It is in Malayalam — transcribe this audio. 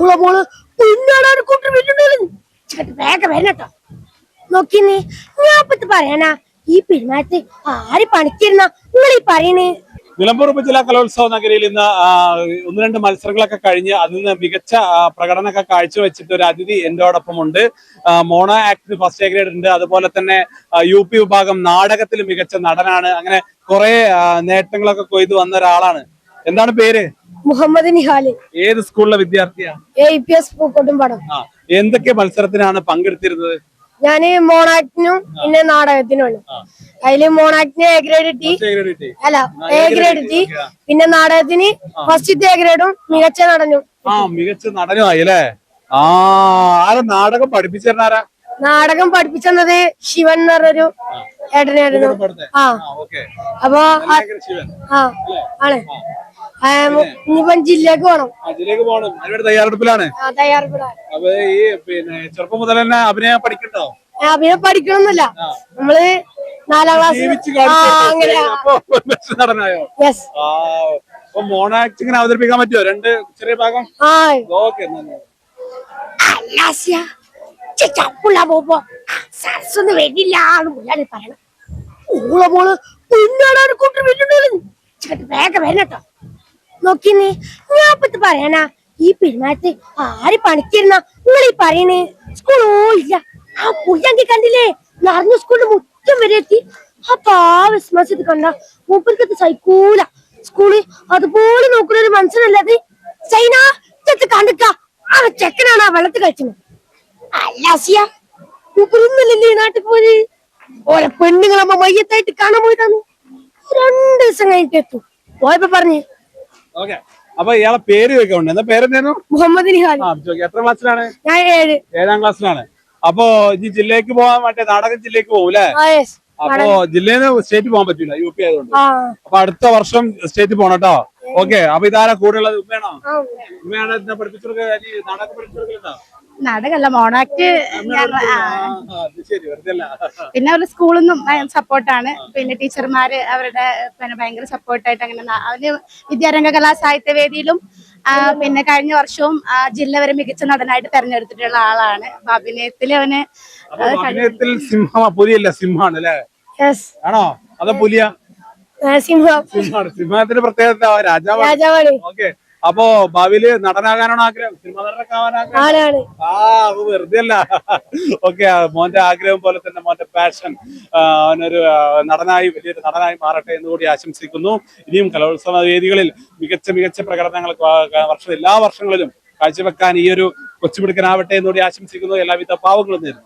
ഓളെ മോൾ പിന്നാണ് കൂട്ടി വീട്ടിൽ വേഗം വരണട്ടോ നോക്കിന്നേ ഞാൻ ഇപ്പത്ത് പറയാനാ. ഈ പെരുമാറ്റത്ത് ആര് പണിക്കിരുന്ന നിങ്ങൾ ഈ പറയണേ? നിലമ്പൂർ ഉപജില്ലാ കലോത്സവ നഗരിയിൽ ഇന്ന് ഒന്ന് രണ്ട് മത്സരങ്ങളൊക്കെ കഴിഞ്ഞ് അതിൽ നിന്ന് മികച്ച പ്രകടനമൊക്കെ കാഴ്ചവെച്ചിട്ട് ഒരു അതിഥി എന്റോടൊപ്പം ഉണ്ട് മോണോ ആക്ടിന് ഫസ്റ്റ് എ ഗ്രേഡ് ഉണ്ട്. അതുപോലെ തന്നെ യു പി വിഭാഗം നാടകത്തിൽ മികച്ച നടനാണ്. അങ്ങനെ കുറെ നേട്ടങ്ങളൊക്കെ കൊയ്തു വന്ന ഒരാളാണ്. എന്താണ് പേര്? മുഹമ്മദ് നിഹാലി. ഏത് സ്കൂളിലെ വിദ്യാർത്ഥിയാണ് എ പി എസ് പൂക്കോട്ടും ആ എന്തൊക്കെ മത്സരത്തിനാണ് പങ്കെടുത്തിരുന്നത്? ഞാൻ മോണാക്ടിനും പിന്നെ നാടകത്തിനുമാണ് അതിൽ മോണാക്ടിന് എ ഗ്രേഡ് കിട്ടി അല്ല എ ഗ്രേഡ് കിട്ടി പിന്നെ നാടകത്തിന് ഫസ്റ്റ് എ ഗ്രേഡും മികച്ച നടനും. ആ മികച്ച നടനുമായി ആയില്ലേ ആ ആരാ നാടകം പഠിപ്പിച്ചിരുന്നാരാ നാടകം പഠിപ്പിച്ചത് ശിവൻ എന്ന് പറഞ്ഞൊരു ഏട്ടനായിരുന്നു. ആ. അപ്പൊ ആ- ആണ്. ഇനിയിപ്പം ജില്ലക്ക് പോണം. പോകണം അതിനോട് തയ്യാറെടുപ്പിലാണ്? അപ്പൊ ഈ പിന്നെ ചെറുപ്പം മുതൽ തന്നെ അഭിനയം പഠിക്കണ്ടോ? അഭിനയം പഠിക്കണമെന്നില്ല നമ്മൾ നാലാം ക്ലാസ് നടനായോ യെസ് ആ അപ്പൊ മോണോ ആക്ടിങ്ങിനെ അവതരിപ്പിക്കാൻ പറ്റുമോ രണ്ട് ചെറിയ ഭാഗം? ഓക്കെ ചപ്പുള്ള പോപ്പോ. മുല്ലാടി പറയണം. മോൾ കൂട്ടി വീട്ടിൽ വേഗം വരണട്ടോ നോക്കിന്നേ ഞാൻ ഇപ്പത്ത് പറയാനാ ഈ പെരുമാറ്റത്തെ ആര് പണിക്കിരുന്ന നിങ്ങൾ ഈ പറയണേ? സ്കൂളോ ഇല്ല. ആ പുയ്യാങ്കി കണ്ടില്ലേ നിറഞ്ഞ സ്കൂളിന്റെ മുറ്റം വരെ എത്തി. ആ പാവ ഇത് കണ്ട മൂപ്പർക്കത്ത് സൈക്കൂല സ്കൂൾ അതുപോലെ നോക്കുന്ന ഒരു മനസ്സിനല്ലത് ചൈന കണ്ടിക്ക ആ ചെക്കനാണ് ആ വെള്ളത്തിൽ കഴിച്ചത് അല്ലാസിയ മൂപ്പരൊന്നുമില്ലല്ലേ നാട്ടിൽ പോയി ഓരോ പെണ്ണുങ്ങളമ്മ മയ്യത്തായിട്ട് കാണാൻ പോയതാണ് രണ്ടു ദിവസം കഴിഞ്ഞിട്ട് എത്തും. പോയപ്പോ പറഞ്ഞ് ഓക്കെ അപ്പൊ ഇയാളെ പേര് വെക്കുന്നുണ്ട് എന്താ പേരെന്തായിരുന്നു? മുഹമ്മദ് നിഹാൽ. ആ ചോദിക്കാം. എത്ര ക്ലാസ്സിലാണ് ഞാൻ ഏഴ്. ഏഴാം ക്ലാസ്സിലാണ് അപ്പൊ ഇനി ജില്ലയ്ക്ക് പോകാൻ മറ്റേ നാടകം ജില്ലയ്ക്ക് പോകും അല്ലെ. അപ്പൊ ജില്ലയിൽ നിന്ന് സ്റ്റേറ്റ് പോകാൻ പറ്റില്ല യു പി ആയതുകൊണ്ട്. അപ്പൊ അടുത്ത വർഷം സ്റ്റേറ്റ് പോകണം കേട്ടോ. ഓക്കെ അപ്പൊ ഇതാരാ കൂടെയുള്ളത്? ഉമ്മയാണോ. ഉമ്മയാണ്. പഠിപ്പിച്ചു നാടകം പഠിപ്പിച്ചെടുക്കലുണ്ടോ? നാടകമല്ല മോണാക്ട് ശരി വെറുതെ പിന്നെ അവരുടെ സ്കൂളിൽ നിന്നും സപ്പോർട്ടാണ്. പിന്നെ ടീച്ചർമാര് അവരുടെ പിന്നെ ഭയങ്കര സപ്പോർട്ടായിട്ട് അങ്ങനെ അവർ വിദ്യാരംഗ കലാ സാഹിത്യവേദിയിലും വേദിയിലും പിന്നെ കഴിഞ്ഞ വർഷവും ജില്ല വരെ മികച്ച നടനായിട്ട് തെരഞ്ഞെടുത്തിട്ടുള്ള ആളാണ്. അപ്പൊ അഭിനയത്തിൽ അവന് അഭിനയത്തിൽ സിംഹം പുലിയല്ല അല്ലെ? യെസ് ആണോ? അതോ പുലിയ? സിംഹം. സിംഹത്തിന്റെ പ്രത്യേകത രാജാവാണ്. രാജാവാണ്. ഓക്കെ അപ്പോ ഭാവിയിൽ നടനാകാനാണ് ആഗ്രഹം? സിനിമ നടനാകാനാണ് ആ അത് വെറുതെ അല്ല ഓക്കെ മോന്റെ ആഗ്രഹം പോലെ തന്നെ മോന്റെ പാഷൻ അവനൊരു നടനായി വലിയൊരു നടനായി മാറട്ടെ എന്ന് കൂടി ആശംസിക്കുന്നു. ഇനിയും കലോത്സവ വേദികളിൽ മികച്ച മികച്ച പ്രകടനങ്ങൾ വർഷം എല്ലാ വർഷങ്ങളിലും കാഴ്ചവെക്കാൻ ഈ ഒരു കൊച്ചുപിടുക്കനാവട്ടെ എന്ന് കൂടി ആശംസിക്കുന്നു. എല്ലാവിധ പാവങ്ങളും നേരുന്നു.